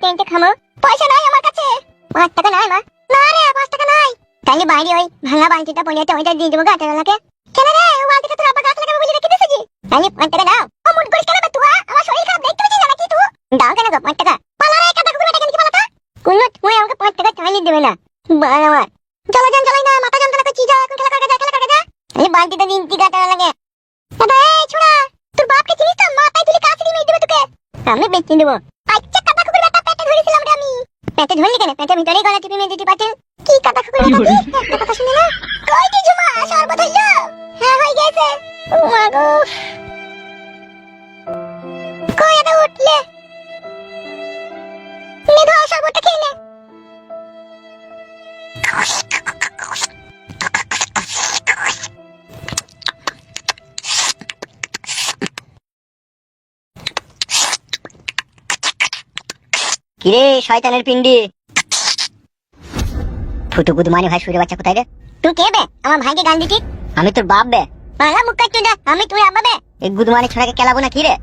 চাউমিনটা খামো। পয়সা নাই আমার কাছে। পাঁচ টাকা নাই, মা। না রে, পাঁচ টাকা নাই। তাহলে বাইরে ওই ভাঙা বালতিটা পড়ে আছে, ওইটা দিয়ে দেবো গাছের লাগে কেন রে, ও বালতিটা তোর আব্বা গাছ লাগাবে বলে রেখে দিয়েছিস তাহলে পাঁচ টাকা দাও। ও মুড করিস কেন তুই আমার শরীর খারাপ, দেখতে পাচ্ছিস নাকি তুই? দাও কেন গো, পাঁচ টাকা। পালা রে কাটা কুকুর বেটা কেন কি পালাতা কুল্লু তুই আমাকে পাঁচ টাকা চাইলে দেবে না। আমার। চলো যান চলাই না, মাথা যন্ত্রণা করছি, যা, এখন খেলা করে যা খেলা করে যা এই বালতিটা দিন কি গাটা লাগে দাদা এই ছোড়া, তোর বাপকে চিনিস তো? মাথায় তুলে কাছে দিয়ে দেবে তোকে। আমি বেচে দেবো পেটে ধরলি কেন? পেটের ভিতরেই গলা টিপে মেয়ে দিতে পাতে কি কথা কই একটা কথা শুনে না। কই কি জমা সর্বত হ্যাঁ হয়ে গেছে। ও কিরে শয়তানের পিন্ডি? ফুটু গুদমানি ভাই সুরে বাচ্চা কোথায় রে? তুই কে বে? আমার ভাইকে গাল দিছিস আমি তোর বাপ বে। পালা মুখ কাটতে দে আমি তুই আব্বা বে। এই গুদমানি ছড়াকে কেলাবো না কি রে?